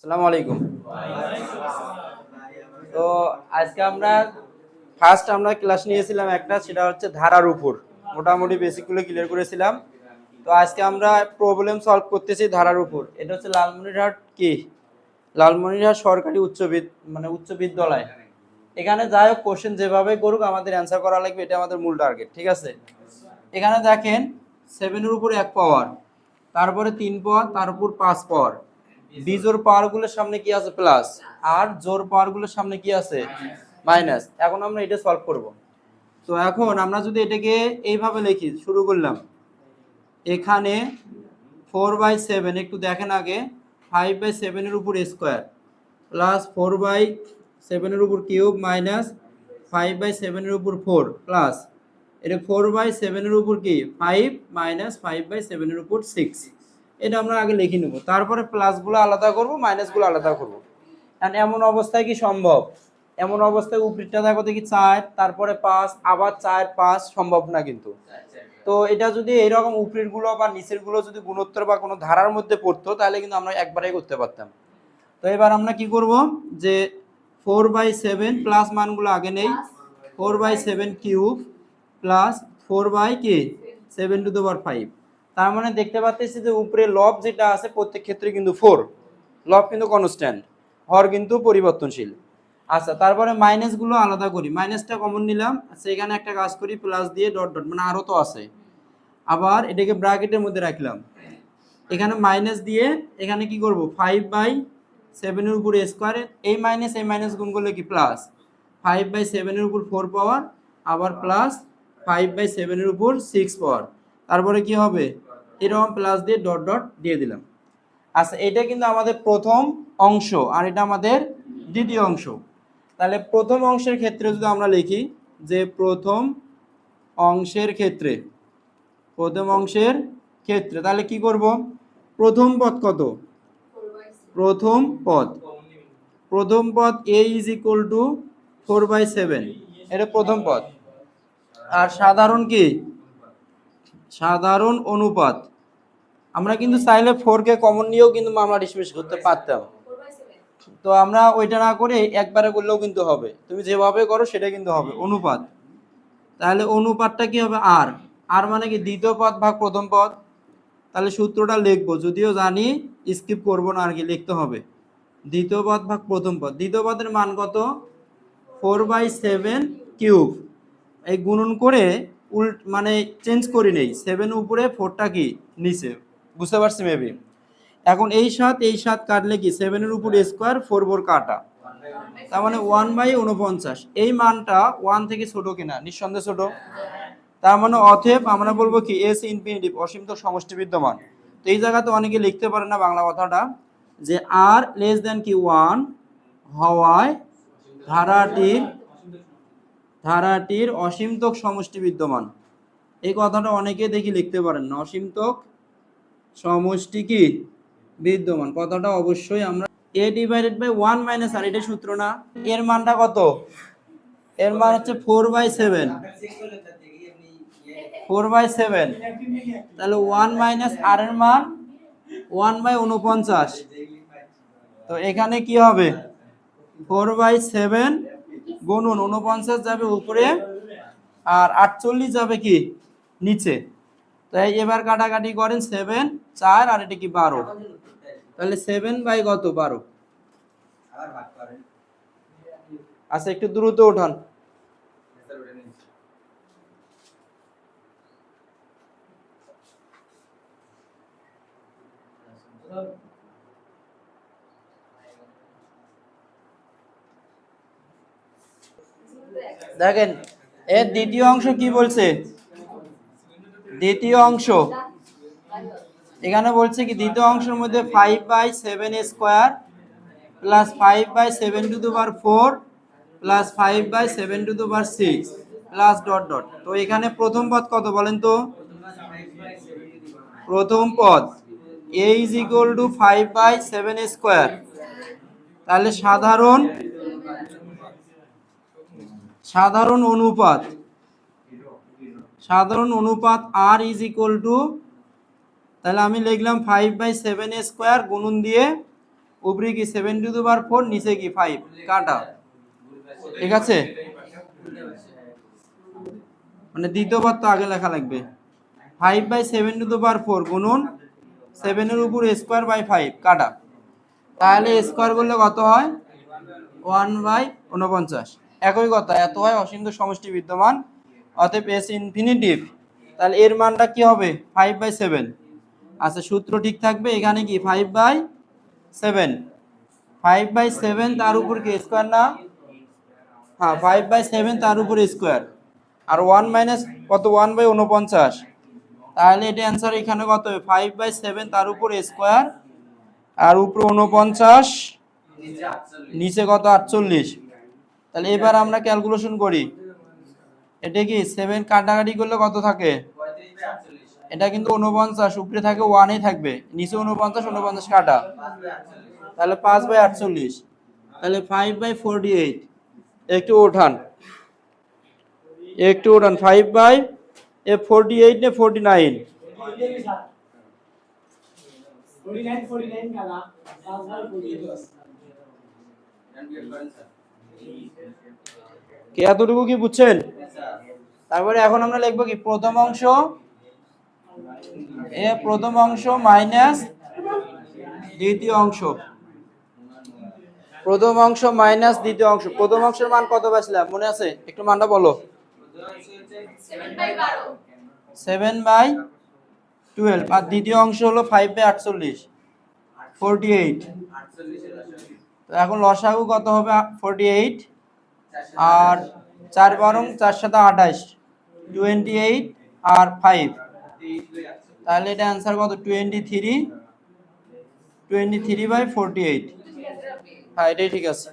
আসসালামু আলাইকুম। তো আজকে আমরা ফার্স্ট আমরা ক্লাস নিয়েছিলাম একটা, সেটা হচ্ছে ধারার উপর। মোটামুটি বেসিকগুলো ক্লিয়ার করেছিলাম। তো আজকে আমরা প্রবলেম সলভ করতেছি ধারার উপর। এটা হচ্ছে লালমনিরহাট কি? লালমনিরহাট সরকারি উচ্চ মানে উচ্চ বিদ্যালয়। এখানে যাই হোক কোশ্চেন যেভাবে করুক, আমাদের অ্যান্সার করা লাগবে, এটা আমাদের মূল টার্গেট ঠিক আছে? এখানে দেখেন সেভেনের উপর এক পাওয়ার তারপরে তিন পাওয়ার তার উপর পাঁচ পাওয়ার বিজোর পাওয়ারগুলোর সামনে কি আছে? প্লাস আর জোর পাওয়ারগুলোর সামনে কি আছে? মাইনাস এখন আমরা এটা সলভ করব। তো এখন আমরা যদি এটাকে এইভাবে লিখি, শুরু করলাম। এখানে ফোর বাই সেভেন একটু দেখেন আগে। ফাইভ বাই সেভেনের উপর স্কোয়ার প্লাস ফোর বাই সেভেনের উপর কিউব মাইনাস ফাইভ বাই সেভেনের উপর ফোর প্লাস এটা ফোর বাই সেভেনের উপর কি? ফাইভ মাইনাস ফাইভ বাই সেভেনের উপর সিক্স এটা আমরা আগে লিখে নেব। তারপরে প্লাসগুলো আলাদা করব মাইনাসগুলো আলাদা করব। কারণ এমন অবস্থায় কি সম্ভব? এমন অবস্থায় উপরিটা দেখো দেখি চার, তারপরে পাঁচ, আবার চার, পাঁচ সম্ভব না কিন্তু। তো এটা যদি এইরকম উপরেরগুলো বা নিচেরগুলো যদি গুণোত্তর বা কোনো ধারার মধ্যে পড়তো, তাহলে কিন্তু আমরা একবারেই করতে পারতাম। তো এবার আমরা কি করব? যে ফোর বাই সেভেন প্লাস মানগুলো আগে নেই। Four by seven cube plus four by কি সেভেন টু দেওয়ার ফাইভ তার মানে দেখতে পাচ্ছি যে উপরে লব যেটা আছে প্রত্যেক ক্ষেত্রে কিন্তু ফোর লব কিন্তু কনস্ট্যান্ট হর কিন্তু পরিবর্তনশীল। আচ্ছা তারপরে মাইনাসগুলো আলাদা করি। মাইনাসটা কমন নিলাম আচ্ছা এখানে একটা কাজ করি প্লাস দিয়ে ডট ডট মানে আরও তো আছে। আবার এটাকে ব্র্যাকেটের মধ্যে রাখলাম। এখানে মাইনাস দিয়ে এখানে কি করব? ফাইভ বাই সেভেনের উপর স্কোয়ারে এই মাইনাস এই মাইনাস গুণ করলে কি প্লাস ফাইভ বাই সেভেনের উপর ফোর পাওয়ার আবার প্লাস ফাইভ বাই সেভেনের উপর সিক্স পাওয়ার তারপরে কি হবে? এরকম প্লাস দিয়ে ডট ডট দিয়ে দিলাম। আচ্ছা এটা কিন্তু আমাদের প্রথম অংশ আর এটা আমাদের দ্বিতীয় অংশ। তাহলে প্রথম অংশের ক্ষেত্রে যদি আমরা লিখি যে প্রথম অংশের ক্ষেত্রে, প্রথম অংশের ক্ষেত্রে, তাহলে কি করব? প্রথম পদ কত? প্রথম পদ। প্রথম পদ a is equal to four by seven এটা প্রথম পদ। আর সাধারণ কি? সাধারণ অনুপাত। আমরা কিন্তু চাইলে ফোরকে কমন নিয়েও কিন্তু মামলা ডিসমিস করতে পারতাম। তো আমরা ওইটা না করে একবারে করলেও কিন্তু হবে। তুমি যেভাবে করো সেটা কিন্তু হবে। অনুপাত। তাহলে অনুপাতটা কি হবে? আর আর মানে কি? দ্বিতীয় পদ ভাগ প্রথম পদ। তাহলে সূত্রটা লিখব। যদিও জানি স্কিপ করব না আর কি, লিখতে হবে। দ্বিতীয় পদ ভাগ প্রথম পদ। দ্বিতীয় পদের মান কত? ফোর বাই সেভেন কিউব এই গুণন করে উল্ট মানে চেঞ্জ করি নেই। সেভেন উপরে ফোরটা কি? নিচে। বুঝতে পারছি মেবি এখন এই সাত এই সাত কাটলে কি? সেভেনের উপর স্কোয়ার ফোর ফোর কাটা। তার মানে ওয়ান বাই উনপঞ্চাশ এই মানটা ওয়ান থেকে ছোট কিনা? নিঃসন্দেহে ছোট। তার মানে অথেব আমরা বলব কি? এস ইনফিনিটিভ অসীম তো সমষ্টি বিদ্যমান। তো এই জায়গাতে অনেকে লিখতে পারে না বাংলা কথাটা, যে আর লেস দেন কি? ওয়ান হওয়ায় ধারাটির ধারাটির অসীমতক সমষ্টি বিদ্যমান। এই কথাটা অনেকে দেখি লিখতে পারেন না। অসীমতক সমষ্টি কি? বিদ্যমান। কথাটা অবশ্যই আমরা a divided by one minus r এটা সূত্র না। এর মানটা কত? এর মান হচ্ছে four by seven four by seven তাহলে ওয়ান মাইনাস আর এর মান ওয়ান বাই উনপঞ্চাশ তো এখানে কি হবে? ফোর বাই সেভেন গুণুন উনপঞ্চাশ যাবে উপরে আর আটচল্লিশ যাবে কি? নিচে। তাই এবার কাটাকাটি করেন সেভেন চার আর এটা কি বারো? তাহলে সেভেন বাই কত? বারো। আচ্ছা একটু দ্রুত উঠান। দেখেন এর দ্বিতীয় অংশ কি বলছে? দ্বিতীয় অংশ। এখানে বলছে কি, দ্বিতীয় অংশের মধ্যে five by seven square plus five by seven to দু বার four plus five by seven to দু বার সিক্স প্লাস ডট ডট তো এখানে প্রথম পদ কত বলেন তো? প্রথম পদ। A is equal to five by seven square তাহলে সাধারণ সাধারণ অনুপাত সাধারণ অনুপাত আর ইজ ইকুয়াল টু তাহলে আমি লিখলাম ফাইভ বাই সেভেন স্কোয়ার গুণন দিয়ে উপরে কি সেভেন টু দি বার ফোর নিচে কি ফাইভ কাটা। ঠিক আছে? মানে দ্বিতীয়বার তো আগে লেখা লাগবে। Five by seven to the bar four গুণন সেভেনের উপর স্কোয়ার বাই ফাইভ কাটা। তাহলে স্কোয়ার করলে কত হয়? ওয়ান বাই উনপঞ্চাশ একই কথা, এত হয় অসীম সমষ্টি বিদ্যমান, অতএব এস ইনফিনিটিভ তাহলে এর মানটা কি হবে? ফাইভ বাই সেভেন আচ্ছা সূত্র ঠিক থাকবে, এখানে কি? Five by seven five by seven তার উপর কি স্কোয়ার না? হ্যাঁ ফাইভ বাই সেভেন তার উপর স্কোয়ার আর ওয়ান মাইনাস কত? ওয়ান বাই উনপঞ্চাশ তাহলে এটা অ্যান্সার এখানে কত হবে? ফাইভ বাই সেভেন তার উপর স্কোয়ার আর উপরে উনপঞ্চাশ নিচে কত? আটচল্লিশ। তাহলে এবার আমরা ক্যালকুলেশন করি। এটা কি সেভেন কাটাকাটি করলে কত থাকে? এটা কিন্তু উনপঞ্চাশ উপরে থাকে ওয়ানই থাকবে। নিচে উনপঞ্চাশ উনপঞ্চাশ কাটা। তাহলে পাঁচ বাই আটচল্লিশ। তাহলে ফাইভ বাই ফোরটি এইট একটু ওঠান। একটু ওঠান। Five by a forty eight নে ফোরটি নাইন কে এতটুকু কি বুঝছেন? তারপরে এখন আমরা লিখব কি? প্রথম অংশ, এ প্রথম অংশ মাইনাস দ্বিতীয় অংশ। প্রথম অংশ মাইনাস দ্বিতীয় অংশ। প্রথম অংশের মান কত পাইছিলাম? মনে আছে? একটু মানটা বলো। Seven by twelve. আর দ্বিতীয় অংশ হলো ফাইভ বাই আটচল্লিশ। ফোরটি এইট তো এখন লসাগু কত হবে? ফোরটি এইট আর চার বারং চার সাথে আঠাশ টোয়েন্টি এইট আর ফাইভ তাহলে এটা অ্যান্সার কত? Twenty three twenty three by forty eight হ্যাঁ এটাই ঠিক আছে।